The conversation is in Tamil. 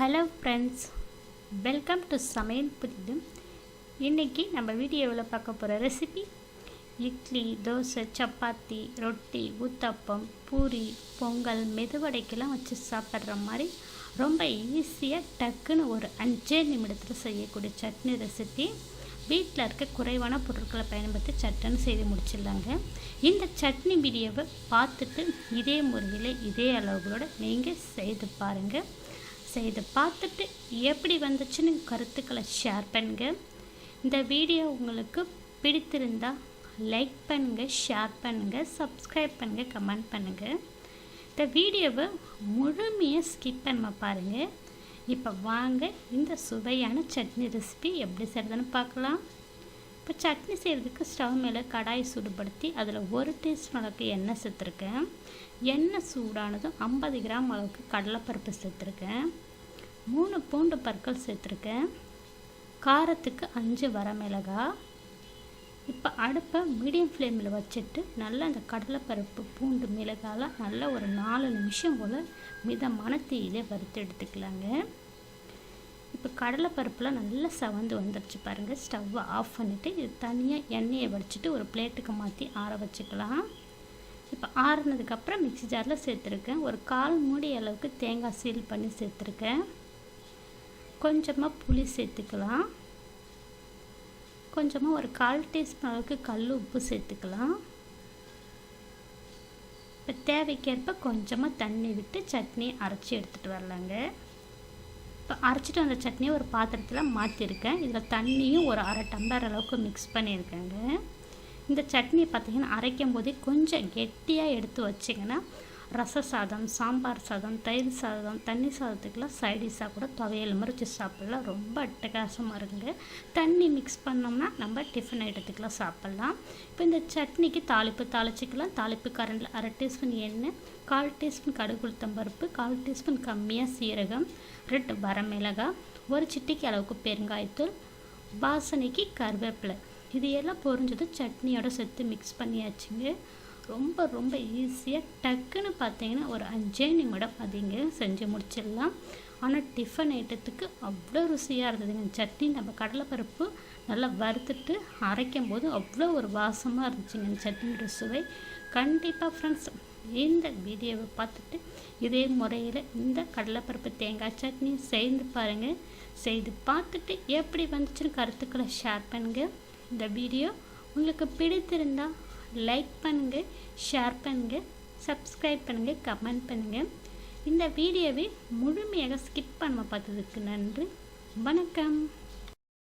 ஹலோ ஃப்ரெண்ட்ஸ் வெல்கம் டு சமையல் புதிது இன்றைக்கி நம்ம வீடியோவில் பார்க்க போகிற ரெசிபி இட்லி தோசை சப்பாத்தி ரொட்டி ஊத்தப்பம் பூரி பொங்கல் மெதுவடைக்கெல்லாம் வச்சு சாப்பிட்ற மாதிரி ரொம்ப ஈஸியாக டக்குன்னு ஒரு அஞ்சே நிமிடத்தில் செய்யக்கூடிய சட்னி ரெசிபி வீட்டில் இருக்க குறைவான பொருட்களை பயன்படுத்தி சட்னி செய்து முடிச்சிடலாங்க. இந்த சட்னி வீடியோவை பார்த்துட்டு இதே முறையில் இதே அளவுகளோடு நீங்கள் செய்து பாருங்கள் செய்து பார்த்துட்டு எப்படி வந்துச்சுன்னு கருத்துக்களை ஷேர் பண்ணுங்க. இந்த வீடியோ உங்களுக்கு பிடித்திருந்தால் லைக் பண்ணுங்கள் ஷேர் பண்ணுங்கள் சப்ஸ்கிரைப் பண்ணுங்கள் கமெண்ட் பண்ணுங்கள் இந்த வீடியோவை முழுமையாக ஸ்கிப் பண்ண பாருங்கள் இப்போ வாங்க இந்த சுவையான சட்னி ரெசிபி எப்படி செய்கிறதுன்னு பார்க்கலாம். இப்போ சட்னி செய்கிறதுக்கு ஸ்டவ் மேலே கடாய் சூடுபடுத்தி அதில் ஒரு டீஸ்பூன் அளவுக்கு எண்ணெய் சேர்த்துருக்கேன். எண்ணெய் சூடானதும் ஐம்பது கிராம் அளவுக்கு கடலைப்பருப்பு சேர்த்துருக்கேன். மூணு பூண்டு பற்கள் சேர்த்துருக்கேன். காரத்துக்கு அஞ்சு வரமிளகாய் இப்போ அடுப்பை மீடியம் ஃப்ளேமில் வச்சுட்டு நல்லா அந்த கடலைப்பருப்பு பூண்டு மிளகாலாம் நல்லா ஒரு நாலு நிமிஷம் போல் மிதமான தீயிலே வறுத்து எடுத்துக்கலாங்க. இப்போ கடலைப்பருப்புலாம் நல்லா சவந்து வந்துடுச்சு பாருங்கள் ஸ்டவ்வை ஆஃப் பண்ணிவிட்டு இது தனியாக எண்ணெயை வடிச்சிட்டு ஒரு பிளேட்டுக்கு மாற்றி ஆற வச்சுக்கலாம். இப்போ ஆறுனதுக்கப்புறம் மிக்சி ஜாரில் சேர்த்துருக்கேன். ஒரு கால் மூடி அளவுக்கு தேங்காய் சீல் பண்ணி சேர்த்துருக்கேன். கொஞ்சமாக புளி சேர்த்துக்கலாம். கொஞ்சமாக ஒரு கால் டீஸ்பூன் அளவுக்கு கல் உப்பு சேர்த்துக்கலாம். இப்போ தேவைக்கேற்ப கொஞ்சமாக தண்ணி விட்டு சட்னி அரைச்சி எடுத்துகிட்டு வரலாங்க. இப்போ அரைச்சிட்டு வந்த சட்னியை ஒரு பாத்திரத்தில் மாற்றிருக்கேன் இதில் தண்ணியும் ஒரு அரை டம்ளர் அளவுக்கு மிக்ஸ் பண்ணியிருக்கேங்க. இந்த சட்னி பார்த்திங்கன்னா அரைக்கும் போதே கொஞ்சம் கெட்டியாக எடுத்து வச்சிங்கன்னா ரச சாதம் சாம்பார் சாதம் தயிர் சாதம் தண்ணி சாதத்துக்கெலாம் சைடிஷாக கூட துவையல் மாதிரி வச்சு சாப்பிட்லாம். ரொம்ப அட்டகாசமாக இருக்குங்க. தண்ணி மிக்ஸ் பண்ணோம்னா நம்ம டிஃபன் ஐட்டத்துக்கெலாம் சாப்பிட்லாம். இப்போ இந்த சட்னிக்கு தாளிப்பு தாளிச்சிக்கலாம். தாளிப்பு கரண்டில் அரை டீஸ்பூன் எண்ணெய் கால் டீஸ்பூன் கடுகு உளுத்தம்பருப்பு கால் டீஸ்பூன் கம்மியாக சீரகம் ரெண்டு வரமிளகாய் ஒரு சிட்டிக்கு அளவுக்கு பெருங்காயத்தூள் வாசனைக்கு கருவேப்பிலை. இது எல்லாம் பொரிஞ்சது சட்னியோட சேர்த்து மிக்ஸ் பண்ணியாச்சுங்க. ரொம்ப ரொம்ப ஈஸியாக டக்குன்னு பார்த்தீங்கன்னா ஒரு அஞ்சே நிமிடம் அதிங்க செஞ்சு முடிச்சிடலாம். ஆனால் டிஃபன் ஐட்டத்துக்கு அவ்வளோ ருசியாக இருந்ததுங்க சட்னி நம்ம கடலைப்பருப்பு நல்லா வறுத்துட்டு அரைக்கும் போது அவ்வளோ ஒரு வாசமாக இருந்துச்சுங்க இந்த சட்னியோட சுவை. கண்டிப்பாக ஃப்ரெண்ட்ஸ் இந்த வீடியோவை பார்த்துட்டு இதே முறையில் இந்த கடலைப்பருப்பு தேங்காய் சட்னி செய்து பாருங்கள் செய்து பார்த்துட்டு எப்படி வந்துச்சுன்னு கருத்துக்களை ஷேர் பண்ணுங்கள் இந்த வீடியோ உங்களுக்கு பிடித்திருந்தால் லைக் பண்ணுங்கள் ஷேர் பண்ணுங்கள் சப்ஸ்கிரைப் பண்ணுங்கள் கமெண்ட் பண்ணுங்கள் இந்த வீடியோவை முழுமையாக ஸ்கிப் பண்ண பார்த்ததுக்கு நன்றி. வணக்கம்.